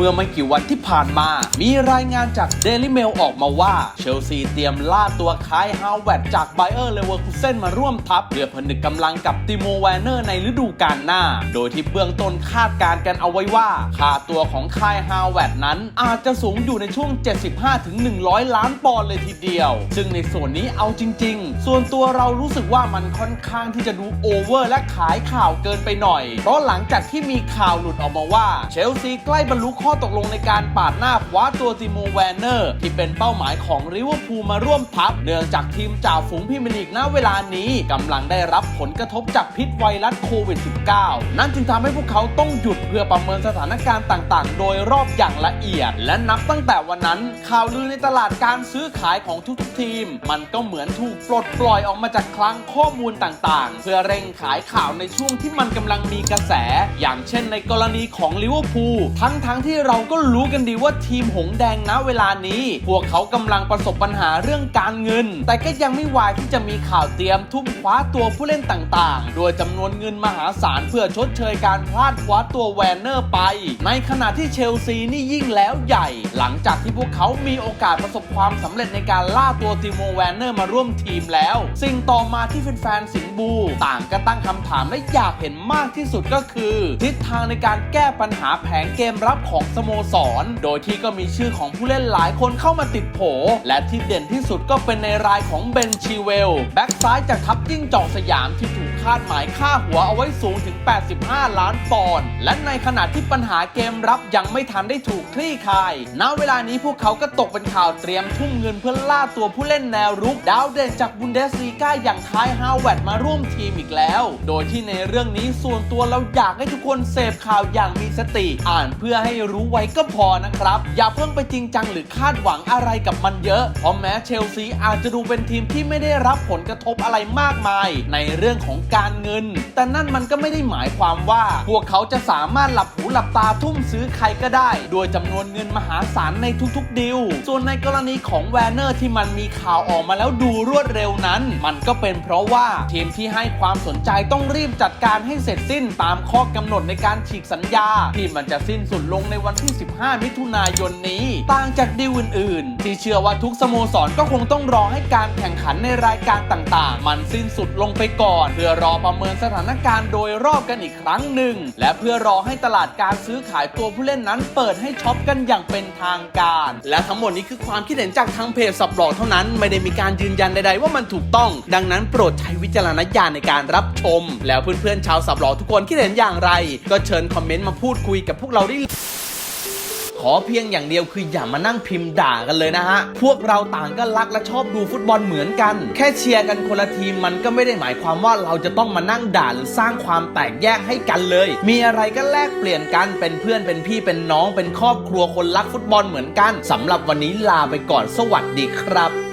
เมื่อไม่กี่วันที่ผ่านมา มีรายงานจาก Daily Mail ออกมาว่า เชลซีเตรียมล่าตัวคายฮาวเวร์ดจากไบเออร์เลเวอร์คูเซนมาร่วมทัพเพื่อผนึกกำลังกับติโมแวนเนอร์ในฤดูกาลหน้า โดยที่เบื้องต้นคาดการณ์กันเอาไว้ว่า ค่าตัวของคายฮาวเวร์ดนั้น อาจจะสูงอยู่ในช่วง 75-100 ล้านปอนด์เลยทีเดียว ซึ่งในส่วนนี้เอาจริง ๆ ส่วนตัวเรารู้สึกว่ามันค่อนข้างที่จะดูโอเวอร์และขายข่าวเกินไปหน่อย เพราะหลังจากที่มีข่าวหลุดออกมาว่าเชลซีใกล้บรรลุข้อตกลงในการปาดหน้าคว้าตัวติโมแวนเนอร์ ที่เป็นเป้าหมายของริเวอร์พูลมาร่วมทัพ เนื่องจากทีมจ่าฝูงพรีเมียร์ลีกณเวลานี้กำลังได้รับผลกระทบจากพิษไวรัสโควิด -19 นั่นจึงทำให้พวกเขาต้องหยุดเพื่อประเมินสถานการณ์ต่างๆ โดยรอบอย่างละเอียด และนับตั้งแต่วันนั้น ข่าวลือในตลาดการซื้อขายของทุกๆทีม มันก็เหมือนถูกปลดปล่อยออกมาจากคลังข้อมูลต่างๆ เพื่อเร่งขายข่าวในช่วงที่มันกำลังมีกระแส อย่างเช่นในกรณีของลิเวอร์พูลทั้งๆที่ที่เราก็รู้กันดีว่าทีมหงแดงณเวลานี้ พวกเขากำลังประสบปัญหาเรื่องการเงิน แต่ก็ยังไม่วายที่จะมีข่าวเตรียมทุ่มคว้าตัวผู้เล่นต่างๆ โดยจำนวนเงินมหาศาลเพื่อชดเชยการพลาดคว้าตัวแวนเนอร์ไป ในขณะที่เชลซีนี่ยิ่งแล้วใหญ่ หลังจากที่พวกเขามีโอกาสประสบความสำเร็จในการล่าตัวติโมแวนเนอร์มาร่วมทีมแล้ว สิ่งต่อมาที่แฟนๆสิงบู ต่างก็ตั้งคำถามและอยากเห็นมากที่สุดก็คือ ทิศทางในการแก้ปัญหาแผงเกมรับของสโมสร โดยที่ก็มีชื่อของผู้เล่นหลายคนเข้ามาติดโผ และที่เด่นที่สุดก็เป็นในรายของเบนชีเวล แบ็กซ้ายจากทัพยิ่งจอกสยามที่ถูกาดหมายค่าหัวเอาไว้สูงถึง 85 ล้านปอนด์และในขณะที่ปัญหาเกมรับยังไม่ทันได้ถูกคลี่คลาย ณ เวลานี้พวกเขาก็ตกเป็นข่าวเตรียมทุ่มเงินเพื่อล่าตัวผู้เล่นแนวรุก ดาวเด่นจากบุนเดสลีกาอย่างคายฮาวเวร์ดมาร่วมทีมอีกแล้ว โดยที่ในเรื่องนี้ส่วนตัวเราอยากให้ทุกคนเสพข่าวอย่างมีสติ อ่านเพื่อให้รู้ไว้ก็พอนะครับ อย่าเพิ่งไปจริงจังหรือคาดหวังอะไรกับมันเยอะ เพราะแม้เชลซีอาจจะดูเป็นทีมที่ไม่ได้รับผลกระทบอะไรมากมาย ในเรื่องของการเงิน แต่นั่นมันก็ไม่ได้หมายความว่า พวกเขาจะสามารถหลับหูหลับตาทุ่มซื้อใครก็ได้ โดยจำนวนเงินมหาศาลในทุกๆดีลส่วนในกรณีของแวนเนอร์ที่มันมีข่าวออกมาแล้วดูรวดเร็วนั้น มันก็เป็นเพราะว่าทีมที่ให้ความสนใจต้องรีบจัดการให้เสร็จสิ้นตามข้อกำหนดในการฉีกสัญญา ที่มันจะสิ้นสุดลงในวันที่ 15 มิถุนายนนี้ ต่างจากดีลอื่นๆ ที่เชื่อว่าทุกสโมสรก็คงต้องรอให้การแข่งขันในรายการต่างๆ มันสิ้นสุดลงไปก่อนเพื่อรอประเมินสถานการณ์โดยรอบกันอีกครั้งหนึ่ง และเพื่อรอให้ตลาดการซื้อขายตัวผู้เล่นนั้นเปิดให้ช็อปกันอย่างเป็นทางการ และทั้งหมดนี้คือความคิดเห็นจากทางเพจสับหลอกเท่านั้นไม่ได้มีการยืนยันใดๆว่ามันถูกต้อง ดังนั้นโปรดใช้วิจารณญาณในการรับชม แล้วเพื่อนๆชาวสับหลอกทุกคนคิดเห็นอย่างไร ก็เชิญคอมเมนต์มาพูดคุยกับพวกเราได้ ขอเพียงอย่างเดียวคืออย่ามานั่งพิมพ์ด่ากันเลยนะฮะ พวกเราต่างก็รักและชอบดูฟุตบอลเหมือนกัน แค่เชียร์กันคนละทีมมันก็ไม่ได้หมายความว่าเราจะต้องมานั่งด่าหรือสร้างความแตกแยกให้กันเลย มีอะไรก็แลกเปลี่ยนกันเป็นเพื่อนเป็นพี่เป็นน้องเป็นครอบครัวคนรักฟุตบอลเหมือนกันสำหรับวันนี้ลาไปก่อนสวัสดีครับ